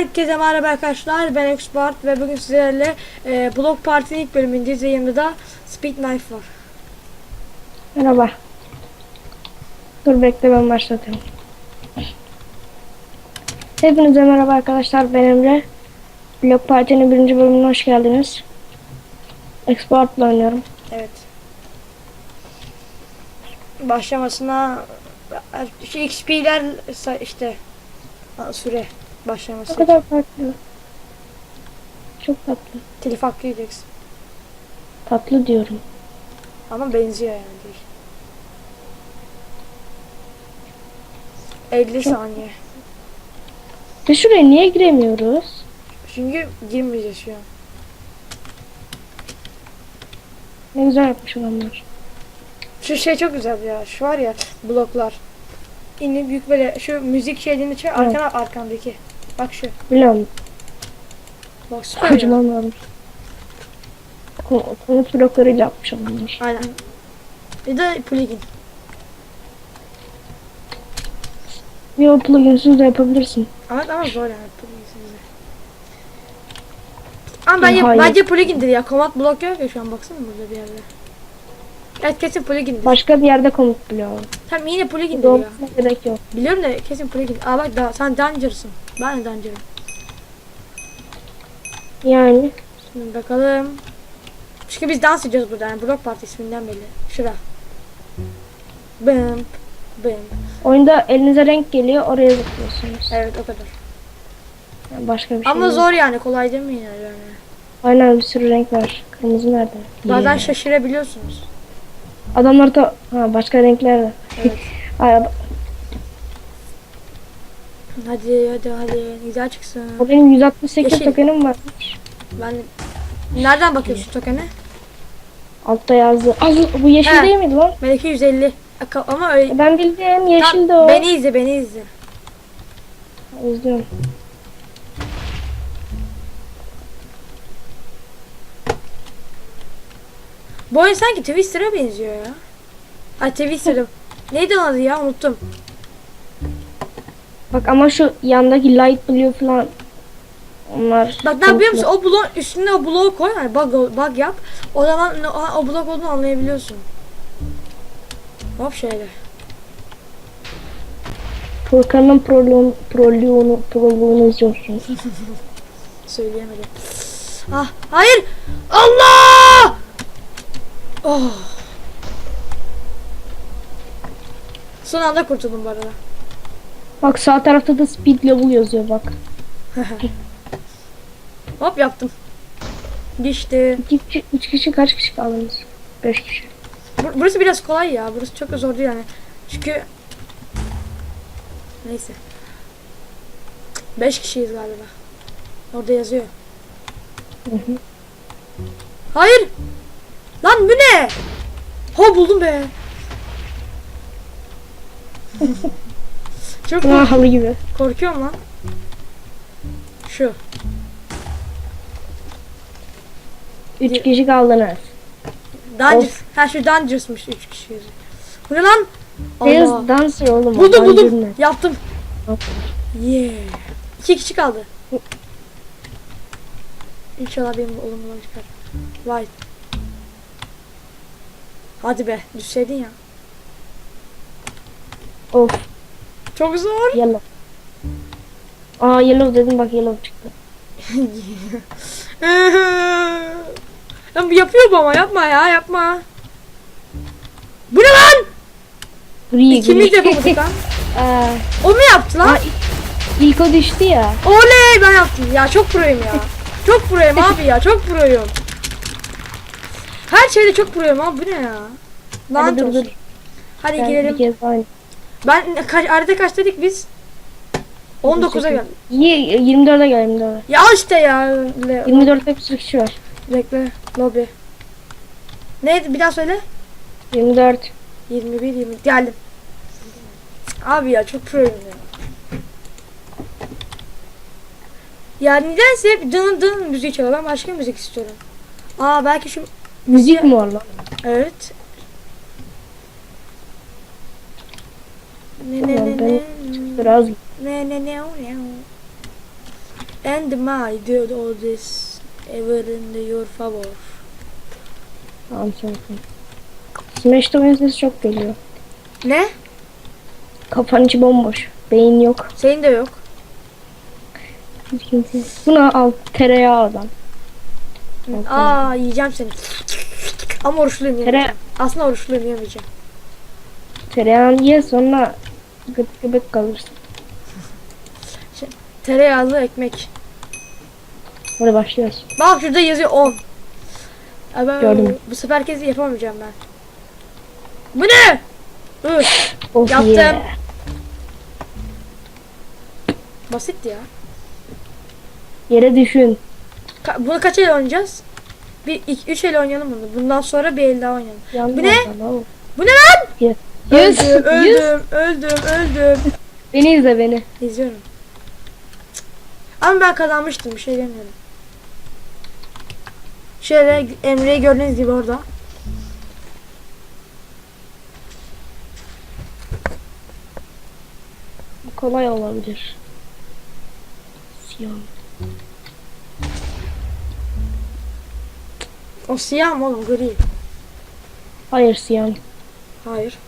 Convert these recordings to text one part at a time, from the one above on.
Herkese merhaba arkadaşlar. Ben Expert ve bugün sizlerle e, Block Party'nin ilk bölümündeyiz ve yanımda da Speed Knife var. Merhaba. Dur bekle ben başlatayım. Hepinize merhaba arkadaşlar ben Emre. Blok Parti'nin birinci bölümüne hoş geldiniz. Export'la oynuyorum. Evet. Başlamasına XP'ler işte ha, süre başlaması. Ne kadar farklı. Çok tatlı. Telif hakkı yiyeceksin. Tatlı diyorum. Ama benziyor yani değil. 50 Çok- saniye. Ve şuraya niye giremiyoruz? Çünkü girmeyeceğiz şu an. Ne güzel yapmış adamlar. Şu şey çok güzel ya. Şu var ya bloklar. İni büyük böyle şu müzik şeylerini çek Evet. arkana arkandaki. Bak şu. Biliyorum. Bak süper ya. Kocaman varmış. Ko- Komut bloklarıyla yapmış adamlar. Aynen. Bir de plugin. Bir o pluginsuz da yapabilirsin. Evet ama zor yani pluginsiz de. Ama bence, Hayır. bence plugindir ya. Command blok yok ya şu an baksana burada bir yerde. Evet kesin plugindir. Başka bir yerde komut bloğu. Tamam yine plugindir ya. olmasına gerek yok. Biliyorum da kesin plugin. Aa bak daha sen Danger'sın. Ben de Danger'ım. Yani Şimdi bakalım. Çünkü biz dans ediyoruz burada yani Block Party isminden belli. Şura. Bım. Bım. oyunda elinize renk geliyor oraya zıplıyorsunuz. Evet o kadar. Yani başka bir şey Ama yok. zor yani kolay değil mi yani? Aynen bir sürü renk var. Kırmızı nerede? Bazen şaşırabiliyorsunuz. Adamlar da ha, başka renkler de. Evet. Hadi hadi hadi güzel çıksın. o benim 168 Yeşil. tokenim var. Ben nereden bakıyorsun tokene? Altta yazdı. Az, bu yeşil He. değil miydi lan? 150. Aka- Ama öyle. Ben bildiğim yeşil de Tamam, o. Beni izle beni izle. İzliyorum. Bu oyun sanki Twister'a benziyor ya. Ay Twister'ım. Neydi onun adı ya unuttum. Bak ama şu yandaki light blue falan onlar. Bak ne yapıyor musun? O blok üstüne o bloğu koy. Hani bug, bug yap. O zaman o, o blok olduğunu anlayabiliyorsun. Hop şöyle. Furkan'ın proluğunu, proluğunu, proluğunu izliyorsunuz. Söyleyemedim. Ah hayır. Allah! Oh. Son anda kurtuldum bu arada. Bak sağ tarafta da speed level yazıyor bak. Hop yaptım. Geçti. İki kişi, üç kişi kaç kişi kaldınız? Beş kişi. Bur- Burası biraz kolay ya. Burası çok zor değil yani. Çünkü neyse. 5 kişiyiz galiba. Orada yazıyor. Hayır. Lan bu ne? Ha buldum be. çok kork- Ha, halı gibi. korkuyorum lan. Şu. Üç kişi kaldınız. Dangerous. Ha şu Dangerous'mış 3 kişi. Bu ne lan? Beyaz Allah. dancer oğlum. Buldum buldum. ne? Yaptım. Yeah. İki kişi kaldı. İnşallah benim oğlum buradan çıkar. Vay. Hadi be. Düşseydin ya. Of Çok zor. yellow. Aa yellow dedim bak yellow çıktı. ya bu yapıyor bu ama yapma ya yapma. Bu ne lan? Gri İkimiz de yapamadık lan. Aa, O mu yaptı lan? ilk o düştü ya. Oley ben yaptım. Ya çok proyum ya. Çok proyum abi ya çok proyum. Her şeyde çok proyum abi bu ne ya? Hadi dur dur. Hadi Ben bir girelim. kez aynı. Ben kaç arada kaç dedik biz? 19'a gel. Ye- 24'e gel 24'e. Ya işte ya. Le, 24'te bir sürü kişi var. bekle. Lobby. Neydi bir daha söyle. 24. 21 20 geldim. Abi ya çok proyum ya. Ya nedense hep dın dın müzik çalıyor. Ben başka müzik istiyorum. Aa belki şu Müzik mi var lan? evet. Ne ne ne ne Biraz ne ne ne ne ne And my did all this ever in the your favor. Tamam sakin. Smash'te oyun sesi çok geliyor. Ne? Kafanın içi bomboş. Beyin yok. Senin de yok. Buna al tereyağı adam. Aa yiyeceğim seni. Ama oruçluyum Tere-. Aslında oruçluyum yemeyeceğim. Tereyağını ye sonra gıt gıbık kalırsın. Tereyağlı ekmek. Hadi başlıyoruz. Bak şurada yazıyor 10. Ama Gördüm. bu sefer kez yapamayacağım ben. Bu ne? Dur. Oh Yaptım. yeah. Basitti ya. Yere düşün. Ka- bunu kaç el oynayacağız? Bir, iki, üç el oynayalım bunu. Bundan sonra bir el daha oynayalım. Yandı Bu ne? oğlum. Bu ne lan? Yüz. Öldüm, öldüm, öldüm, öldüm. Beni izle beni. İzliyorum. Ama ben kazanmıştım. Bir şey demiyorum. Şöyle Emre'yi gördüğünüz gibi orada. Bu kolay olabilir. Siyah. O siyah mı oğlum? Gri. Hayır siyah. Hayır.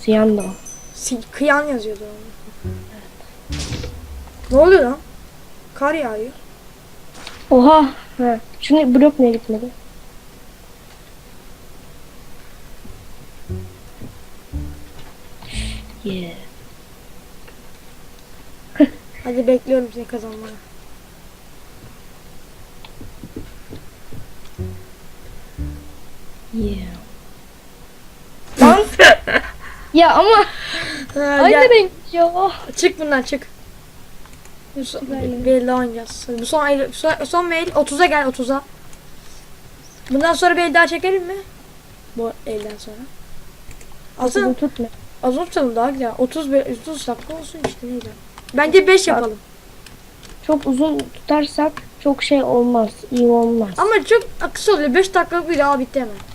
Siyah da o. Si kıyan yazıyordu onu. Ne oluyor lan? Kar yağıyor. Oha. Ha. Şunu blok niye gitmedi? Yeah. Hadi bekliyorum seni kazanmanı. Yeah. Lan. ya ama aynı gel. renk ya. Çık bundan çık. Bu son, daha oynayacağız. Bu son, el, son, son mail 30'a gel 30'a. Bundan sonra bir el daha çekelim mi? Bu elden sonra. Aslında tutma. az tutalım daha güzel. 30, be- 30 dakika olsun işte neydi. Bence 5 yapalım. Çok uzun tutarsak çok şey olmaz. iyi olmaz. Ama çok kısa oluyor. 5 dakikalık bir daha bitti hemen.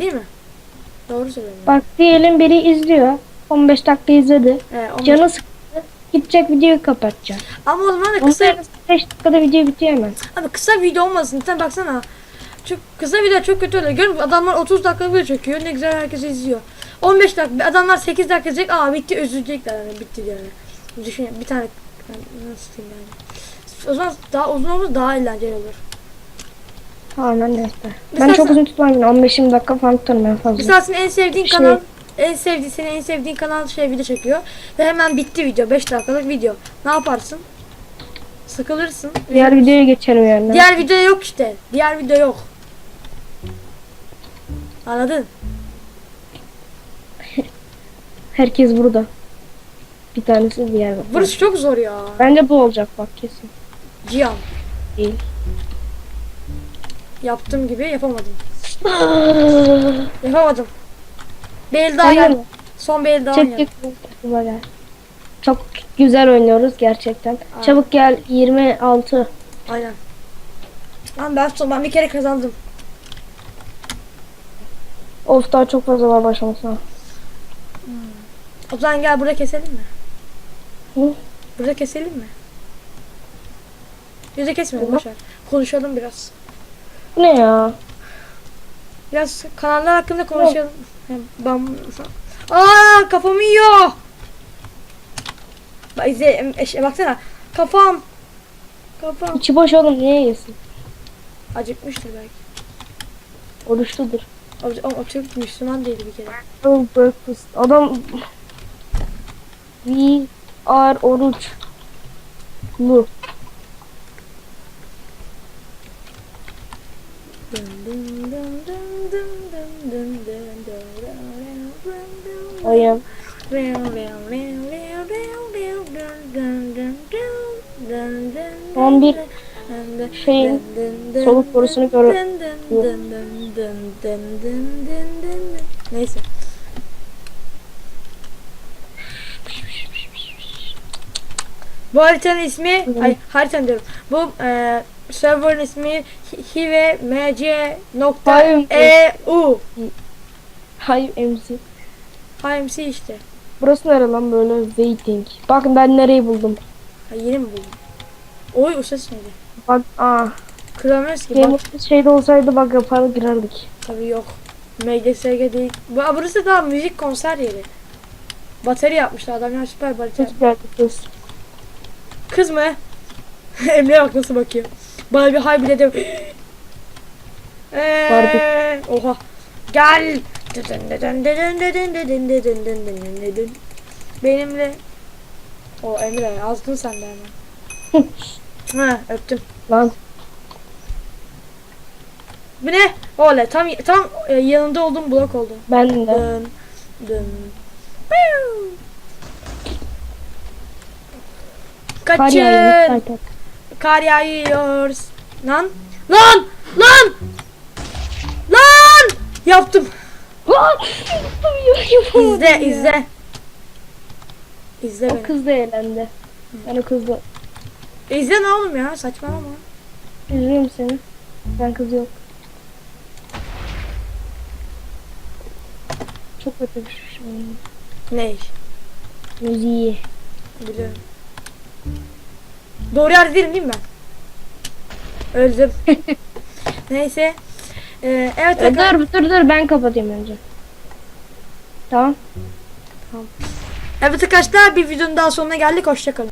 Değil mi? Doğru söylüyorum. Bak diyelim biri izliyor. 15 dakika izledi. On- Canı sıktı. Gidecek videoyu kapatacak. Ama o zaman da Kısa kısa, 5 dakikada video bitiyor hemen. abi kısa video olmasın. Sen baksana. Çok kısa video çok kötü oluyor. Musun? Adamlar 30 dakika video çekiyor. Ne güzel herkes izliyor. 15 dakika. Adamlar 8 dakika izleyecek. Aa bitti üzülecekler yani. Bitti yani. Düşün bir tane nasıl diyeyim yani. O zaman daha uzun olur daha eğlenceli olur. Tamam ben neyse. Mesela Ben çok uzun tutmam yine. 15-20 dakika falan tutarım en fazla. Mesela senin en sevdiğin Şey- kanal en sevdiğin senin en sevdiğin kanal şey video çekiyor ve hemen bitti video 5 dakikalık video. Ne yaparsın? Sıkılırsın. Diğer videoya geçelim yani. Diğer video yok işte. Diğer video yok. Anladın? Herkes burada. Bir tanesi diğer. Burası çok zor ya. Bence bu olacak bak kesin. Cihan. Değil. Yaptığım gibi yapamadım. Yapamadım. Bir el daha gel. Son bir el daha gel. Çok güzel oynuyoruz gerçekten. Aynen. Çabuk gel 26. Aynen. Lan ben son ben bir kere kazandım. Of daha çok fazla var başlamasına. O zaman gel burada keselim mi? Hı? Burada keselim mi? Yüzde kesmeyelim boşver. Konuşalım biraz. Ne ya? Biraz kanallar hakkında konuşalım. Ben... Aa kafamı yiyor. Bak izle, eş- baksana. Kafam. Kafam. İçi boş oğlum niye yesin? Acıkmıştır belki. Oruçludur. O, o, Türk Müslüman değildi bir kere. Oh breakfast. Adam We are oruç. Ayağım. Son bir şeyin soluk borusunu gör. Neyse. Bu haritanın ismi, ay haritanın diyorum. Bu e, server'ın ismi hive mc nokta Hayır. Hayır MC. İşte. Burası nere lan böyle waiting. Bakın ben nereyi buldum. Ha, yeni mi buldun? Oy o ses neydi? Bak aa. Kıramıyoruz ki bak. şeyde olsaydı bak yapar girerdik. Tabii yok. MGSG değil. Bu, burası daha müzik konser yeri. Bateri yapmışlar adam ya süper bateri. Hoş geldik kız. Kız mı? Emre'ye bak nasıl bakıyor. Bana bir hay bile de. Eee, oha. Gel. Benimle. O Emre azdın sen de hemen. ha öptüm. Lan Bu ne? Oley tam tam e, yanında olduğum blok oldu. ben de. Dın dın. Kaçın. Kar yağıyor. Lan. Lan. Lan. Lan. Yaptım. İzle izle. İzle O beni. kız da eğlendi. Ben o kızla İzle ne oğlum ya saçmalama. üzülüyorum seni. Ben kız yok. Çok kötü bir şey. Ne? Müziği. Biliyorum. Doğru yerde değilim değil mi ben? Öldüm. Neyse. Ee, evet E, arkadaşlar. dur dur dur ben kapatayım önce. Tamam. Evet arkadaşlar bir videonun daha sonuna geldik. Hoşçakalın.